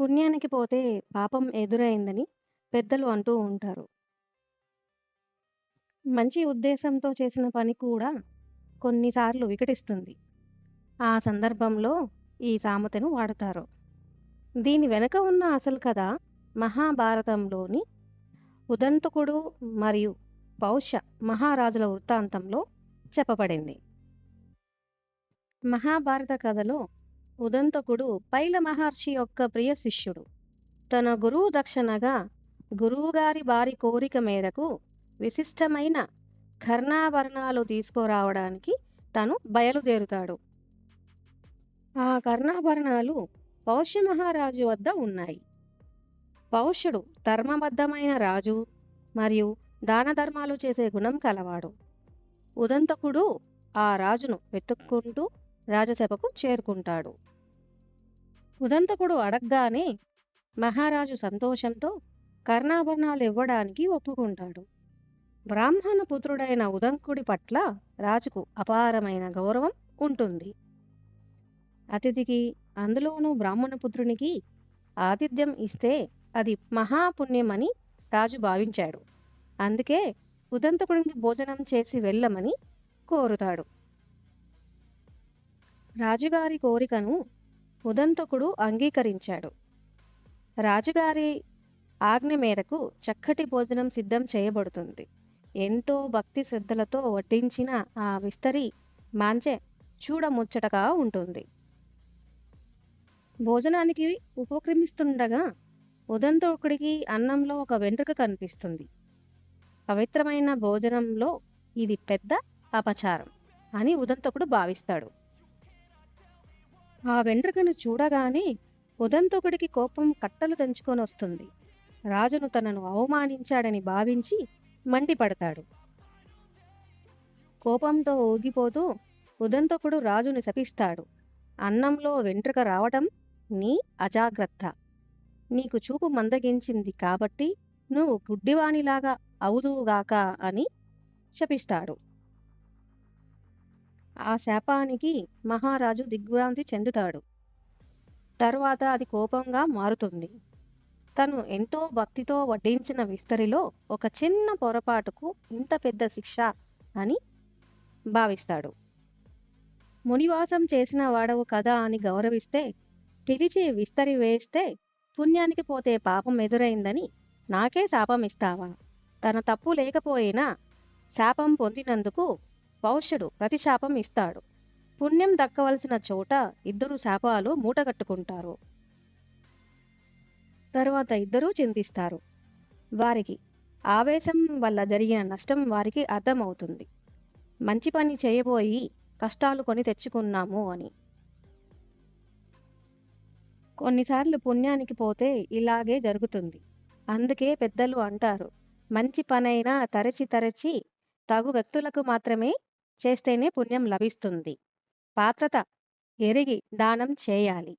పుణ్యానికి పోతే పాపం ఎదురైందని పెద్దలు అంటూ ఉంటారు. మంచి ఉద్దేశంతో చేసిన పని కూడా కొన్నిసార్లు వికటిస్తుంది. ఆ సందర్భంలో ఈ సామెతను వాడతారు. దీని వెనుక ఉన్న అసలు కథ మహాభారతంలోని ఉదంతకుడు మరియు పౌష మహారాజుల వృత్తాంతంలో చెప్పబడింది. మహాభారత కథలో ఉదంతకుడు పైల మహర్షి యొక్క ప్రియ శిష్యుడు. తన గురువు దక్షిణగా గురువుగారి వారి కోరిక మేరకు విశిష్టమైన కర్ణాభరణాలు తీసుకురావడానికి తను బయలుదేరుతాడు. ఆ కర్ణాభరణాలు పౌష్య మహారాజు వద్ద ఉన్నాయి. పౌష్యుడు ధర్మబద్ధమైన రాజు మరియు దానధర్మాలు చేసే గుణం కలవాడు. ఉదంతకుడు ఆ రాజును వెతుక్కుంటూ రాజసభకు చేరుకుంటాడు. ఉదంతకుడు అడగ్గానే మహారాజు సంతోషంతో కర్ణాభరణాలు ఇవ్వడానికి ఒప్పుకుంటాడు. బ్రాహ్మణ పుత్రుడైన ఉదంకుడి పట్ల రాజుకు అపారమైన గౌరవం ఉంటుంది. అతిథికి, అందులోనూ బ్రాహ్మణ పుత్రునికి ఆతిథ్యం ఇస్తే అది మహాపుణ్యమని రాజు భావించాడు. అందుకే ఉదంతకుడికి భోజనం చేసి వెళ్ళమని కోరుతాడు. రాజుగారి కోరికను ఉదంతకుడు అంగీకరించాడు. రాజుగారి ఆజ్ఞ మేరకు చక్కటి భోజనం సిద్ధం చేయబడుతుంది. ఎంతో భక్తి శ్రద్ధలతో వడ్డించిన ఆ విస్తరి మాంచె చూడముచ్చటగా ఉంటుంది. భోజనానికి ఉపక్రమిస్తుండగా ఉదంతకుడికి అన్నంలో ఒక వెంట్రుక కనిపిస్తుంది. పవిత్రమైన భోజనంలో ఇది పెద్ద అపచారం అని ఉదంతకుడు భావిస్తాడు. ఆ వెంట్రుకను చూడగానే ఉదంతకుడికి కోపం కట్టలు తెంచుకొని వస్తుంది రాజును తనను అవమానించాడని భావించి మండిపడతాడు. కోపంతో ఊగిపోతూ ఉదంతకుడు రాజును శపిస్తాడు. అన్నంలో వెంట్రుక రావటం నీ అజాగ్రత్త. నీకు చూపు మందగించింది కాబట్టి నువ్వు గుడ్డివాణిలాగా అవుదువుగాక అని శపిస్తాడు. ఆ శాపానికి మహారాజు దిగ్భ్రాంతి చెందుతాడు. తరువాత అది కోపంగా మారుతుంది. తను ఎంతో భక్తితో వడ్డించిన విస్తరిలో ఒక చిన్న పొరపాటుకు ఇంత పెద్ద శిక్ష అని భావిస్తాడు. మునివాసం చేసిన వాడవు కదా అని గౌరవిస్తే, పిలిచి విస్తరి వేస్తే పుణ్యానికి పోతే పాపం ఎదురైందని నాకే శాపం ఇస్తావా తన తప్పు లేకపోయినా శాపం పొందినందుకు పౌష్యుడు ప్రతిశాపం ఇస్తాడు. పుణ్యం దక్కవలసిన చోట ఇద్దరు శాపాలు మూటగట్టుకుంటారు. తరువాత ఇద్దరూ చింతిస్తారు. వారికి ఆవేశం వల్ల జరిగిన నష్టం వారికి అర్థమవుతుంది. మంచి పని చేయబోయి కష్టాలు కొని తెచ్చుకున్నాము అని. కొన్నిసార్లు పుణ్యానికి పోతే ఇలాగే జరుగుతుంది. అందుకే పెద్దలు అంటారు మంచి పనైనా తరచి తరచి తగు వ్యక్తులకు మాత్రమే చేస్తేనే పుణ్యం లభిస్తుంది. పాత్రత ఎరిగి దానం చేయాలి.